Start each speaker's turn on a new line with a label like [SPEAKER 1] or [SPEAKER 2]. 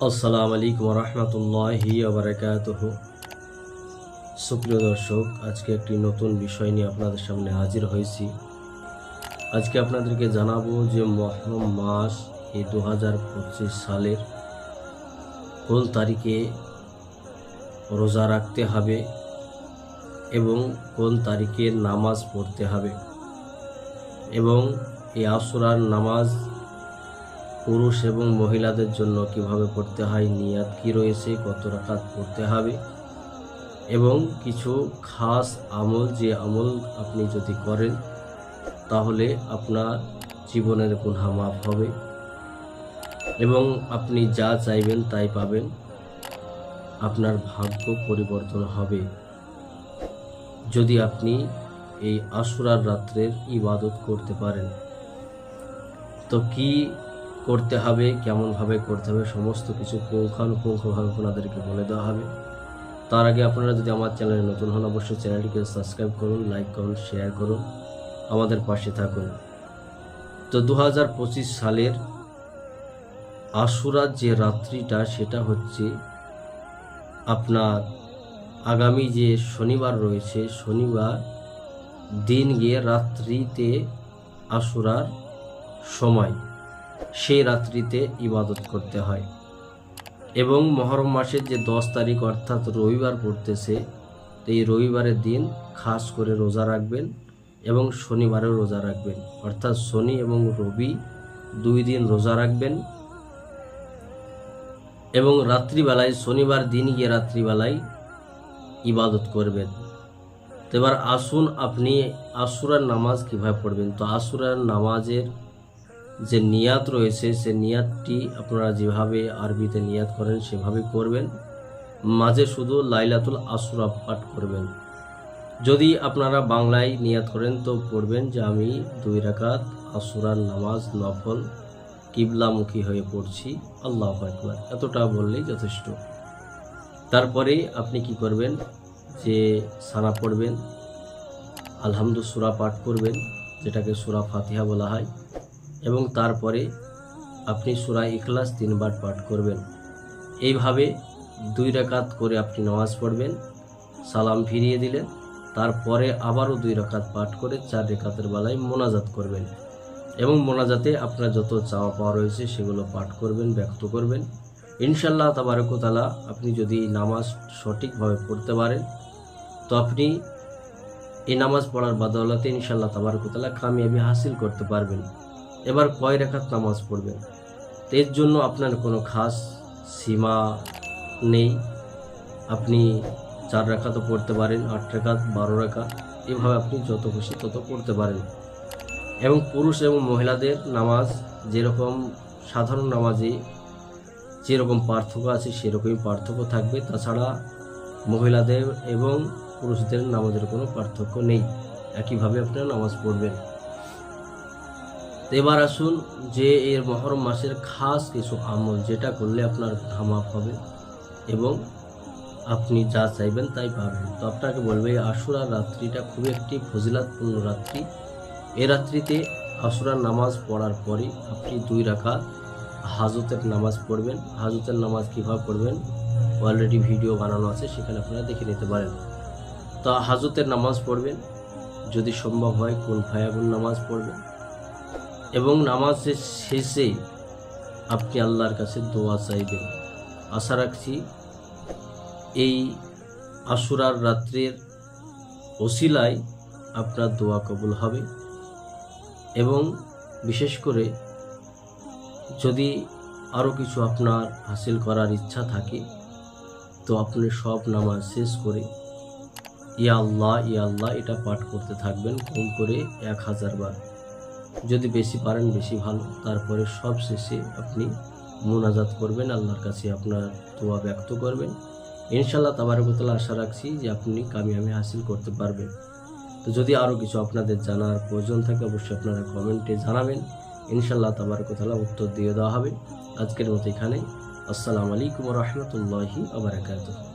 [SPEAKER 1] আসসালামু আলাইকুম রহমতুল্লাহি আবরাকাতহ সুপ্রিয় দর্শক, আজকে একটি নতুন বিষয় নিয়ে আপনাদের সামনে হাজির হয়েছি। আজকে আপনাদেরকে জানাব যে মহরম মাস এই দু হাজার পঁচিশ সালের কোন তারিখে রোজা রাখতে হবে এবং কোন তারিখে নামাজ পড়তে হবে এবং এই আসুরার নামাজ পুরুষ এবং মহিলাদের জন্য কীভাবে পড়তে হয় নিয়াত কি রয়েছে, কত রাকাত পড়তে হবে এবং কিছু খাস আমল যে আমল আপনি যদি করেন, তাহলে আপনার জীবনের গুণা মাফ হবে এবং আপনি যা চাইবেন তাই পাবেন। আপনার ভাগ্য পরিবর্তন হবে। যদি আপনি এই আশুরার রাত্রের ইবাদত করতে পারেন, তো কি করতে হবে, কেমনভাবে করতে হবে, সমস্ত কিছু পুঙ্খানুপুঙ্খভাবে আপনাদেরকে বলে দেওয়া হবে। তার আগে আপনারা যদি আমার চ্যানেলে নতুন হন, অবশ্যই চ্যানেলটিকে সাবস্ক্রাইব করুন, লাইক করুন, শেয়ার করুন, আমাদের পাশে থাকুন। তো দু হাজার পঁচিশ সালের আশুরার যে রাত্রিটা, সেটা হচ্ছে আপনার আগামী যে শনিবার রয়েছে, শনিবার দিন গিয়ে রাত্রিতে আশুরার সময়। সেই রাত্রিতে ইবাদত করতে হয়। এবং মহরম মাসের যে দশ তারিখ অর্থাৎ রবিবার পড়তেছে, এই রবিবারের দিন খাস করে রোজা রাখবেন এবং শনিবারেও রোজা রাখবেন। অর্থাৎ শনি এবং রবি দুই দিন রোজা রাখবেন এবং রাত্রিবেলায়, শনিবার দিন গিয়ে রাত্রিবেলায় ইবাদত করবেন। তো এবার আসুন আপনি আসুরার নামাজ কীভাবে পড়বেন? তো আসুরার নামাজের যে নিয়াত রয়েছে, সে নিয়াতটি আপনারা যেভাবে আরবিতে নিয়াত করেন সেভাবে করবেন। মাঝে শুধু লাইলাতুল আসুরা পাঠ করবেন। যদি আপনারা বাংলায় নিয়াত করেন, তো পড়বেন যে আমি দুই রাকাত আসুরার নামাজ নফল কিবলামুখী হয়ে পড়ছি। আল্লাহ আকবার। এতটা বললেই যথেষ্ট। তারপরে আপনি কি করবেন? যে সানা পড়বেন আলহামদু সুরা পাঠ করবেন, যেটাকে সুরা ফাতিহা বলা হয়। এবং তারপরে আপনি সুরা ইখলাস তিনবার পাঠ করবেন। এইভাবে দুই রাকাত করে আপনি নামাজ পড়বেন, সালাম ফিরিয়ে দিলেন, তারপরে আবারও দুই রাকাত পাঠ করে চার রেখাতের বেলায় মোনাজাত করবেন এবং মোনাজাতে আপনার যত চাওয়া পাওয়া রয়েছে সেগুলো পাঠ করবেন, ব্যক্ত করবেন। ইনশাল্লাহ তাবারকতালা আপনি যদি নামাজ সঠিকভাবে পড়তে পারেন, তো আপনি এই নামাজ পড়ার বাদলাতে ইনশাল্লাহ তাবারকতালা কামিয়াবি হাসিল করতে পারবেন। এবার কয় রেখাত নামাজ পড়বেন? এর জন্য আপনার কোনো খাস সীমা নেই। আপনি চার রেখাতও পড়তে পারেন, আট রেখাত, বারো রেখা এভাবে আপনি যত খুশি তত পড়তে পারেন। এবং পুরুষ এবং মহিলাদের নামাজ যেরকম সাধারণ নামাজে যেরকম পার্থক্য আছে সেরকমই পার্থক্য থাকবে। তাছাড়া মহিলাদের এবং পুরুষদের নামাজের কোনো পার্থক্য নেই। একইভাবে আপনারা নামাজ পড়বেন। তো এবার আসুন যে এর মহরম মাসের খাস কিছু আমল, যেটা করলে আপনার ধামাপ হবে এবং আপনি যা চাইবেন তাই পাবেন। তো আপনাকে বলবে, এই আশুরার রাত্রিটা খুবই একটি ফজিলাতপূর্ণ রাত্রি। এ রাত্রিতে আশুরার নামাজ পড়ার পরে আপনি দুই রাখা হাজতের নামাজ পড়বেন। হাজতের নামাজ কীভাবে পড়বেন? অলরেডি ভিডিও বানানো আছে, সেখানে আপনারা দেখে নিতে পারেন। তা হাজতের নামাজ পড়বেন, যদি সম্ভব হয় কোন ফায়াগুন নামাজ পড়বেন। এবং নামাজের শেষে আপনি আল্লাহর কাছে দোয়া চাইবেন। আশা রাখছি এই আশুরার রাত্রের ওসিলায় আপনার দোয়া কবুল হবে এবং বিশেষ করে যদি আরও কিছু আপনার হাসিল করার ইচ্ছা থাকে, তো আপনি সব নামাজ শেষ করে ইয়া আল্লাহ ইয়া আল্লাহ এটা পাঠ করতে থাকবেন কম করে এক হাজার বার। যদি বেশি পারেন, বেশি ভালো। তারপরে সব শেষে আপনি মোনাজাত করবেন, আল্লাহর কাছে আপনার দোয়া ব্যক্ত করবেন। ইনশাল্লাহ তাবারকতলা আশা রাখছি যে আপনি কামিয়াবি হাসিল করতে পারবেন। তো যদি আরও কিছু আপনাদের জানার প্রয়োজন থাকে, অবশ্যই আপনারা কমেন্টে জানাবেন। ইনশাল্লাহ তাবারকতলা উত্তর দিয়ে দেওয়া হবে। আজকের মতো এখানেই। আসসালামু আলাইকুম রহমতুল্লাহি আবরাকাতুহ